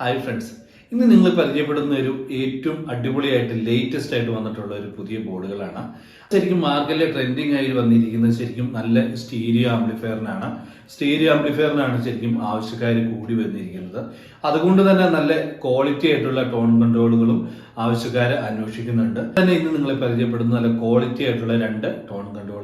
Hi friends ഇന്ന് നിങ്ങൾ പരിചയപ്പെടുന്ന ഒരു ഏറ്റവും അടിപൊളിയായിട്ട് ലേറ്റസ്റ്റ് ആയിട്ട് വന്നിട്ടുള്ള ഒരു പുതിയ ബോർഡുകളാണ്. ശരിക്കും മാർക്കറ്റിലെ ട്രെൻഡിങ് ആയി വന്നിരിക്കുന്നത് ശരിക്കും നല്ല സ്റ്റീരിയോ ആംപ്ലിഫയറിനാണ് സ്റ്റീരിയോ ആംപ്ലിഫയറിനാണ് ശരിക്കും ആവശ്യക്കാർ കൂടി വന്നിരിക്കുന്നത്. അതുകൊണ്ട് തന്നെ നല്ല ക്വാളിറ്റി ആയിട്ടുള്ള ടോൺ കൺട്രോളുകളും ആവശ്യക്കാർ അന്വേഷിക്കുന്നുണ്ട്. തന്നെ ഇന്ന് നിങ്ങളെ പരിചയപ്പെടുന്ന നല്ല ക്വാളിറ്റി ആയിട്ടുള്ള രണ്ട് ടോൺ കൺട്രോളുകളാണ്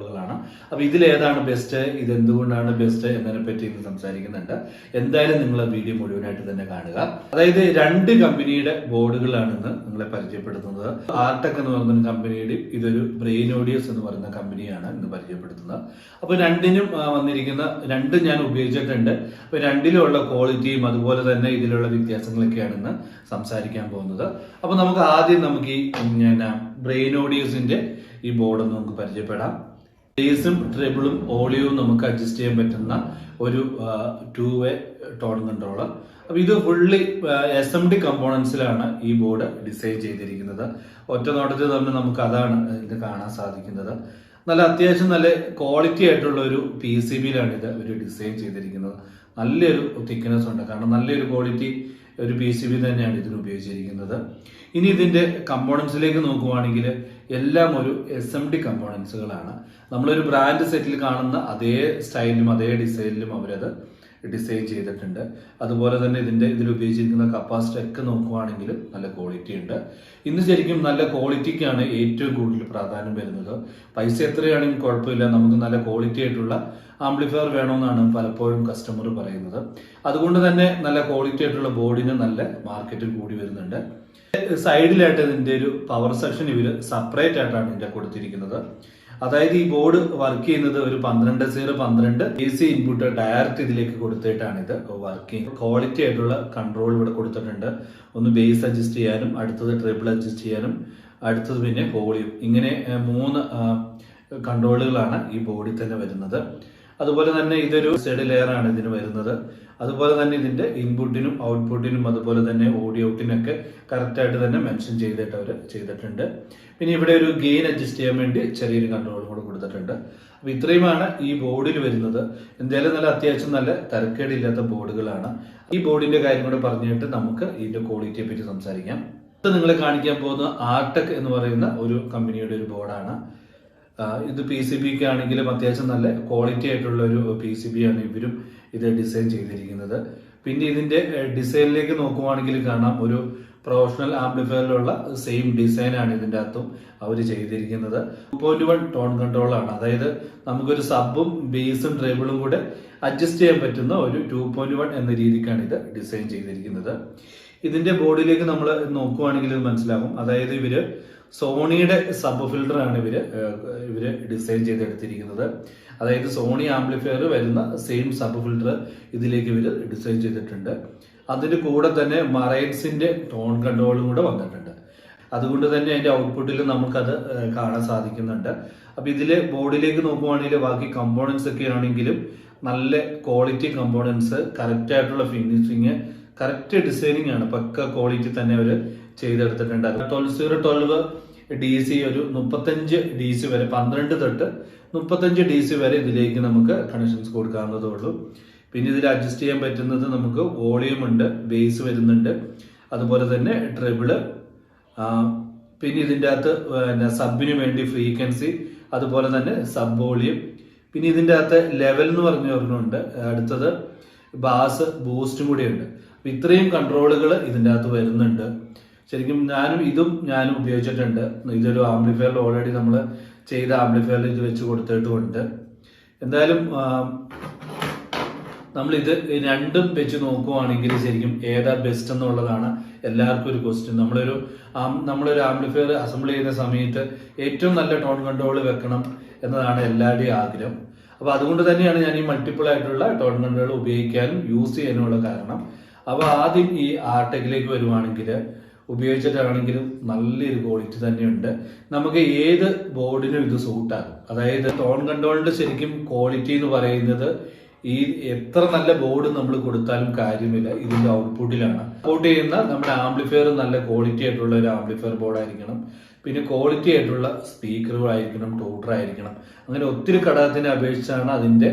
അപ്പൊ ഇതിലേതാണ് ബെസ്റ്റ് ഇത് എന്തുകൊണ്ടാണ് ബെസ്റ്റ് എന്നതിനെ പറ്റി ഇന്ന് സംസാരിക്കുന്നുണ്ട്. എന്തായാലും നിങ്ങൾ വീഡിയോ മുഴുവനായിട്ട് തന്നെ കാണുക. അതായത് രണ്ട് കമ്പനിയുടെ ബോർഡുകളാണ് ഇന്ന് നിങ്ങളെ പരിചയപ്പെടുത്തുന്നത്. ആർടെക് എന്ന് പറയുന്ന കമ്പനിയുടെ ഇതൊരു ബ്രെയിൻ ഓഡിയസ് എന്ന് പറയുന്ന കമ്പനിയാണ് ഇന്ന് പരിചയപ്പെടുത്തുന്നത്. അപ്പോൾ രണ്ടിനും വന്നിരിക്കുന്ന രണ്ടും ഞാൻ ഉപയോഗിച്ചിട്ടുണ്ട്. അപ്പോൾ രണ്ടിലുള്ള ക്വാളിറ്റിയും അതുപോലെ തന്നെ ഇതിലുള്ള വ്യത്യാസങ്ങളൊക്കെയാണ് ഇന്ന് സംസാരിക്കാൻ പോകുന്നത്. അപ്പോൾ നമുക്ക് ആദ്യം നമുക്ക് ഈ ബ്രെയിൻ ഓഡിയസിന്റെ ഈ ബോർഡ് നമുക്ക് പരിചയപ്പെടാം. ബേസും ട്രിബിളും ഓളിയവും നമുക്ക് അഡ്ജസ്റ്റ് ചെയ്യാൻ പറ്റുന്ന ഒരു ടു വേ ടോൺ കൺട്രോളർ അപ്പൊ ഇത് ഫുള്ളി എസ് എം ഡി കമ്പോണൻസിലാണ് ഈ ബോർഡ് ഡിസൈൻ ചെയ്തിരിക്കുന്നത്. ഒറ്റ നോട്ടത്തിൽ തന്നെ നമുക്ക് അതാണ് ഇത് കാണാൻ സാധിക്കുന്നത്. നല്ല അത്യാവശ്യം നല്ല ക്വാളിറ്റി ആയിട്ടുള്ള ഒരു പി സി ബിയിലാണ് ഇത് ഒരു ഡിസൈൻ ചെയ്തിരിക്കുന്നത്. നല്ലൊരു തിക്നെസ് ഉണ്ട്. കാരണം നല്ലൊരു ക്വാളിറ്റി ഒരു പി സി ബി തന്നെയാണ് ഇതിന് ഉപയോഗിച്ചിരിക്കുന്നത്. ഇനി ഇതിന്റെ കമ്പോണൻസിലേക്ക് നോക്കുവാണെങ്കിൽ എല്ലാം ഒരു എസ് എം ഡി കമ്പോണൻസുകളാണ് നമ്മളൊരു ബ്രാൻഡ് സെറ്റിൽ കാണുന്ന അതേ സ്റ്റൈലിലും അതേ ഡിസൈനിലും അവരത് ഡിസൈൻ ചെയ്തിട്ടുണ്ട്. അതുപോലെ തന്നെ ഇതിന്റെ ഇതിൽ ഉപയോഗിച്ചിരിക്കുന്ന കപ്പാസിറ്റി ഒക്കെ നോക്കുവാണെങ്കിൽ നല്ല ക്വാളിറ്റി ഉണ്ട്. ഇന്ന് ശരിക്കും നല്ല ക്വാളിറ്റിക്കാണ് ഏറ്റവും കൂടുതൽ പ്രാധാന്യം വരുന്നത്. പൈസ എത്രയാണെങ്കിലും കുഴപ്പമില്ല. നമുക്ക് നല്ല ക്വാളിറ്റി ആയിട്ടുള്ള ആംപ്ലിഫയർ വേണമെന്നാണ് പലപ്പോഴും കസ്റ്റമർ പറയുന്നത്. അതുകൊണ്ട് തന്നെ നല്ല ക്വാളിറ്റി ആയിട്ടുള്ള ബോർഡിന് നല്ല മാർക്കറ്റിൽ കൂടി വരുന്നുണ്ട്. സൈഡിലായിട്ട് ഇതിന്റെ ഒരു പവർ സെക്ഷൻ ഇവർ സെപ്പറേറ്റ് ആയിട്ടാണ് ഇതിന്റെ കൊടുത്തിരിക്കുന്നത്. അതായത് ഈ ബോർഡ് വർക്ക് ചെയ്യുന്നത് ഒരു പന്ത്രണ്ട് സീറോ പന്ത്രണ്ട് എ സി ഇൻപുട്ട് ഡയറക്റ്റ് ഇതിലേക്ക് കൊടുത്തിട്ടാണ് ഇത് വർക്ക് ചെയ്യുന്നത്. ക്വാളിറ്റി ആയിട്ടുള്ള കൺട്രോൾ ഇവിടെ കൊടുത്തിട്ടുണ്ട്. ഒന്ന് ബേസ് അഡ്ജസ്റ്റ് ചെയ്യാനും അടുത്തത് ട്രിപ്പിൾ അഡ്ജസ്റ്റ് ചെയ്യാനും അടുത്തത് പിന്നെ വോളിയം ഇങ്ങനെ മൂന്ന് കൺട്രോളുകളാണ് ഈ ബോർഡിൽ തന്നെ വരുന്നത്. അതുപോലെ തന്നെ ഇതൊരു സൈഡ് ലെയർ ആണ് ഇതിന് വരുന്നത്. അതുപോലെ തന്നെ ഇതിന്റെ ഇൻപുട്ടിനും ഔട്ട്പുട്ടിനും അതുപോലെ തന്നെ ഓഡിയോ ഔട്ടിനൊക്കെ കറക്റ്റ് ആയിട്ട് തന്നെ മെൻഷൻ ചെയ്തിട്ട് അവർ ചെയ്തിട്ടുണ്ട്. പിന്നെ ഇവിടെ ഒരു ഗെയിൻ അഡ്ജസ്റ്റ് ചെയ്യാൻ വേണ്ടി ചെറിയൊരു കൺട്രോളും കൂടെ കൊടുത്തിട്ടുണ്ട്. അപ്പൊ ഇത്രയുമാണ് ഈ ബോർഡിൽ വരുന്നത്. എന്തായാലും നല്ല അത്യാവശ്യം നല്ല തരക്കേടില്ലാത്ത ബോർഡുകളാണ് ഈ ബോർഡിന്റെ കാര്യം കൂടെ പറഞ്ഞിട്ട് നമുക്ക് ഇതിന്റെ ക്വാളിറ്റിയെ പറ്റി സംസാരിക്കാം. ഇത് നിങ്ങൾ കാണിക്കാൻ പോകുന്ന ആർടെക് എന്ന് പറയുന്ന ഒരു കമ്പനിയുടെ ഒരു ബോർഡാണ് ഇത് പി സി ബിക്ക് ആണെങ്കിലും അത്യാവശ്യം നല്ല ക്വാളിറ്റി ആയിട്ടുള്ള ഒരു പി സി ബി ആണ് ഇവരും ഇത് ഡിസൈൻ ചെയ്തിരിക്കുന്നത്. പിന്നെ ഇതിന്റെ ഡിസൈനിലേക്ക് നോക്കുവാണെങ്കിൽ കാണാം. ഒരു പ്രൊഫഷണൽ ആംപ്ലിഫയറിലുള്ള സെയിം ഡിസൈൻ ആണ് ഇതിന്റെ അകത്തും അവർ ചെയ്തിരിക്കുന്നത്. പോയിന്റ് വൺ ടോൺ കൺട്രോൾ ആണ്. അതായത് നമുക്കൊരു സബും ബേസും ട്രേബിളും കൂടെ അഡ്ജസ്റ്റ് ചെയ്യാൻ പറ്റുന്ന ഒരു ടു പോയിന്റ് വൺ എന്ന രീതിക്കാണ് ഇത് ഡിസൈൻ ചെയ്തിരിക്കുന്നത്. ഇതിന്റെ ബോർഡിലേക്ക് നമ്മൾ നോക്കുവാണെങ്കിൽ മനസ്സിലാകും. അതായത് ഇവർ സോണിയുടെ സബ് ഫിൽട്ടർ ആണ് ഇവർ ഇവർ ഡിസൈൻ ചെയ്തെടുത്തിരിക്കുന്നത്. അതായത് സോണി ആംപ്ലിഫയർ വരുന്ന സെയിം സബ് ഫിൽട്ടർ ഇതിലേക്ക് ഇവർ ഡിസൈൻ ചെയ്തിട്ടുണ്ട്. അതിന്റെ കൂടെ തന്നെ മറൈൻസിന്റെ ടോൺ കൺട്രോളും കൂടെ വന്നിട്ടുണ്ട്. അതുകൊണ്ട് തന്നെ അതിന്റെ ഔട്ട്പുട്ടിൽ നമുക്കത് കാണാൻ സാധിക്കുന്നുണ്ട്. അപ്പൊ ഇതിൽ ബോർഡിലേക്ക് നോക്കുവാണെങ്കിൽ ബാക്കി കമ്പോണൻസ് ഒക്കെ ആണെങ്കിലും നല്ല ക്വാളിറ്റി കമ്പോണൻസ് കറക്റ്റ് ആയിട്ടുള്ള ഫിനിഷിങ് കറക്റ്റ് ഡിസൈനിങ് ആണ്. പക്ക ക്വാളിറ്റി തന്നെ അവർ ചെയ്തെടുത്തിട്ടുണ്ട്. Twelve zero twelve D C ഒരു മുപ്പത്തഞ്ച് ഡി സി വരെ പന്ത്രണ്ട് തൊട്ട് മുപ്പത്തഞ്ച് ഡി സി വരെ ഇതിലേക്ക് നമുക്ക് കണക്ഷൻസ് കൊടുക്കാവുന്നതേ ഉള്ളൂ പിന്നെ ഇതിൽ അഡ്ജസ്റ്റ് ചെയ്യാൻ പറ്റുന്നത് നമുക്ക് വോളിയം ഉണ്ട് ബേസ് വരുന്നുണ്ട്. അതുപോലെ തന്നെ ട്രിബിൾ പിന്നെ ഇതിന്റെ അകത്ത് പിന്നെ സബിന് വേണ്ടി ഫ്രീക്വൻസി അതുപോലെ തന്നെ സബ് വോളിയം പിന്നെ ഇതിന്റെ അകത്ത് ലെവൽ എന്ന് പറഞ്ഞു ഒരെണ്ണമുണ്ട് അടുത്തത് ബാസ് ബൂസ്റ്റും കൂടിയുണ്ട്. ഇത്രയും കൺട്രോളുകൾ ഇതിന്റെ അകത്ത് വരുന്നുണ്ട്. ശരിക്കും ഞാനും ഇതും ഞാനും ഉപയോഗിച്ചിട്ടുണ്ട്. ഇതൊരു ആംപ്ലിഫയറിൽ ഓൾറെഡി നമ്മൾ ചെയ്ത ആംപ്ലിഫയറിൽ ഇത് വെച്ച് കൊടുത്തിട്ടുമുണ്ട്. എന്തായാലും നമ്മൾ ഇത് രണ്ടും വെച്ച് നോക്കുവാണെങ്കിൽ ശരിക്കും ഏതാ ബെസ്റ്റ് എന്നുള്ളതാണ് എല്ലാവർക്കും ഒരു ക്വസ്റ്റ്യൻ നമ്മളൊരു നമ്മളൊരു ആംപ്ലിഫയർ അസംബിൾ ചെയ്യുന്ന സമയത്ത് ഏറ്റവും നല്ല ടോൺ കൺട്രോൾ വെക്കണം എന്നതാണ് എല്ലാവരുടെയും ആഗ്രഹം. അപ്പോൾ അതുകൊണ്ട് തന്നെയാണ് ഞാൻ ഈ മൾട്ടിപ്പിൾ ആയിട്ടുള്ള ടോൺ കൺട്രോൾ ഉപയോഗിക്കാനും യൂസ് ചെയ്യാനുമുള്ള കാരണം. അപ്പൊ ആദ്യം ഈ ആർടെക്കിലേക്ക് വരുവാണെങ്കിൽ ഉപയോഗിച്ചിട്ടാണെങ്കിലും നല്ലൊരു ക്വാളിറ്റി തന്നെയുണ്ട്. നമുക്ക് ഏത് ബോർഡിനും ഇത് സൂട്ടാകും അതായത് ടോൺ കൺട്രോളിന്റെ ശരിക്കും ക്വാളിറ്റി എന്ന് പറയുന്നത് ഈ എത്ര നല്ല ബോർഡ് നമ്മൾ കൊടുത്താലും കാര്യമില്ല ഇതിന്റെ ഔട്ട്പുട്ടിലാണ് ഔട്ട്പുട്ട് ചെയ്യുന്ന നമ്മുടെ ആംപ്ലിഫയർ നല്ല ക്വാളിറ്റി ആയിട്ടുള്ള ഒരു ആംപ്ലിഫയർ ബോർഡ് ആയിരിക്കണം. പിന്നെ ക്വാളിറ്റി ആയിട്ടുള്ള സ്പീക്കറുകളായിരിക്കണം ടൂട്ടറായിരിക്കണം അങ്ങനെ ഒത്തിരി ഘടകത്തിനെ അപേക്ഷിച്ചാണ് അതിന്റെ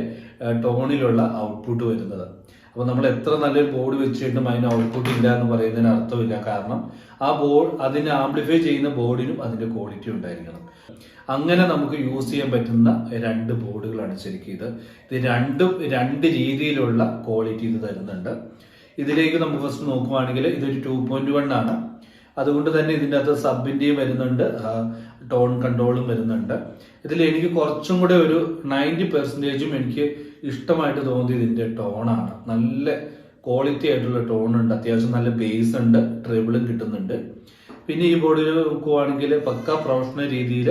ടോണിലുള്ള ഔട്ട്പുട്ട് വരുന്നത്. അപ്പോൾ നമ്മൾ എത്ര നല്ലൊരു ബോർഡ് വെച്ചിട്ടും അതിന് ഔട്ട്പുട്ട് ഇല്ല എന്ന് പറയുന്നതിന് അർത്ഥമില്ല. കാരണം ആ ബോർഡ് അതിനെ ആംപ്ലിഫൈ ചെയ്യുന്ന ബോർഡിനും അതിന്റെ ക്വാളിറ്റി ഉണ്ടായിരിക്കണം. അങ്ങനെ നമുക്ക് യൂസ് ചെയ്യാൻ പറ്റുന്ന രണ്ട് ബോർഡുകളാണ് ശരിക്കും ഇത്. ഇത് രണ്ടും രണ്ട് രീതിയിലുള്ള ക്വാളിറ്റി ഇത് തരുന്നുണ്ട്. ഇതിലേക്ക് നമുക്ക് ഫസ്റ്റ് നോക്കുവാണെങ്കിൽ ഇതൊരു ടു പോയിന്റ് വൺ ആണ്. അതുകൊണ്ട് തന്നെ ഇതിന്റെ അകത്ത് സബിന്റെയും വരുന്നുണ്ട് ടോൺ കൺട്രോളും വരുന്നുണ്ട്. ഇതിൽ എനിക്ക് കുറച്ചും കൂടെ ഒരു നയന്റി പെർസെന്റേജും എനിക്ക് ഇഷ്ടമായിട്ട് തോന്നിയത് ഇതിന്റെ ടോണാണ് നല്ല ക്വാളിറ്റി ആയിട്ടുള്ള ടോൺ ഉണ്ട് അത്യാവശ്യം നല്ല ബേസ് ഉണ്ട് ട്രിബിളും കിട്ടുന്നുണ്ട്. പിന്നെ ഈ ബോർഡിൽ നോക്കുവാണെങ്കിൽ പക്ക പ്രൊഫഷണൽ രീതിയിൽ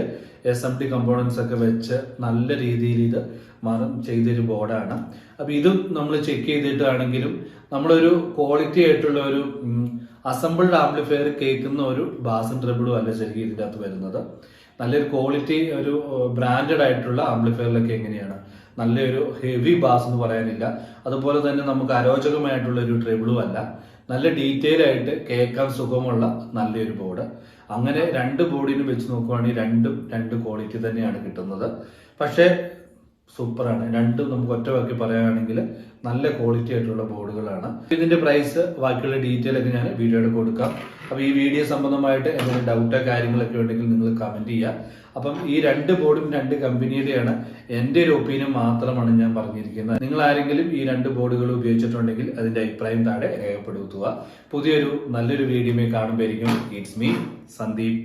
എസ് എം ടി കമ്പോണൻസ് ഒക്കെ വെച്ച് നല്ല രീതിയിൽ ഇത് മാറും ചെയ്തൊരു ബോർഡാണ് അപ്പോൾ ഇതും നമ്മൾ ചെക്ക് ചെയ്തിട്ടാണെങ്കിലും നമ്മളൊരു ക്വാളിറ്റി ആയിട്ടുള്ള ഒരു അസംബിൾഡ് ആംപ്ലിഫയർ കേൾക്കുന്ന ഒരു ബാസും ട്രിബിളും അല്ല ശരിക്കും ഇതിന്റെ അകത്ത് വരുന്നത്. നല്ലൊരു ക്വാളിറ്റി ഒരു ബ്രാൻഡഡ് ആയിട്ടുള്ള ആംപ്ലിഫയറിലൊക്കെ എങ്ങനെയാണ്? നല്ലൊരു ഹെവി ബാസ് എന്ന് പറയാനില്ല. അതുപോലെ തന്നെ നമുക്ക് അരോചകമായിട്ടുള്ള ഒരു ട്രിബിളും അല്ല. നല്ല ഡീറ്റെയിൽ ആയിട്ട് കേൾക്കാൻ സുഖമുള്ള നല്ലൊരു ബോർഡ് അങ്ങനെ രണ്ട് ബോർഡിനും വെച്ച് നോക്കുവാണെങ്കിൽ രണ്ടും രണ്ട് ക്വാളിറ്റി തന്നെയാണ് കിട്ടുന്നത്. പക്ഷേ സൂപ്പറാണ്. രണ്ടും നമുക്ക് ഒറ്റ വാക്കി പറയുകയാണെങ്കിൽ നല്ല ക്വാളിറ്റി ആയിട്ടുള്ള ബോർഡുകളാണ്. ഇതിന്റെ പ്രൈസ് ബാക്കിയുള്ള ഡീറ്റെയിൽ ഒക്കെ ഞാൻ വീഡിയോയുടെ കൊടുക്കാം. അപ്പോൾ ഈ വീഡിയോ സംബന്ധമായിട്ട് എന്തെങ്കിലും ഡൗട്ടോ കാര്യങ്ങളൊക്കെ ഉണ്ടെങ്കിൽ നിങ്ങൾ കമന്റ് ചെയ്യുക. അപ്പം ഈ രണ്ട് ബോർഡും രണ്ട് കമ്പനിയുടെയാണ് എന്റെ ഒരു ഒപ്പീനിയൻ മാത്രമാണ് ഞാൻ പറഞ്ഞിരിക്കുന്നത്. നിങ്ങൾ ആരെങ്കിലും ഈ രണ്ട് ബോർഡുകൾ ഉപയോഗിച്ചിട്ടുണ്ടെങ്കിൽ അതിന്റെ അഭിപ്രായം താഴെ രേഖപ്പെടുത്തുക. പുതിയൊരു നല്ലൊരു വീഡിയോ കാണുമ്പോഴായിരിക്കും ഇറ്റ്സ് മീ സന്ദീപ്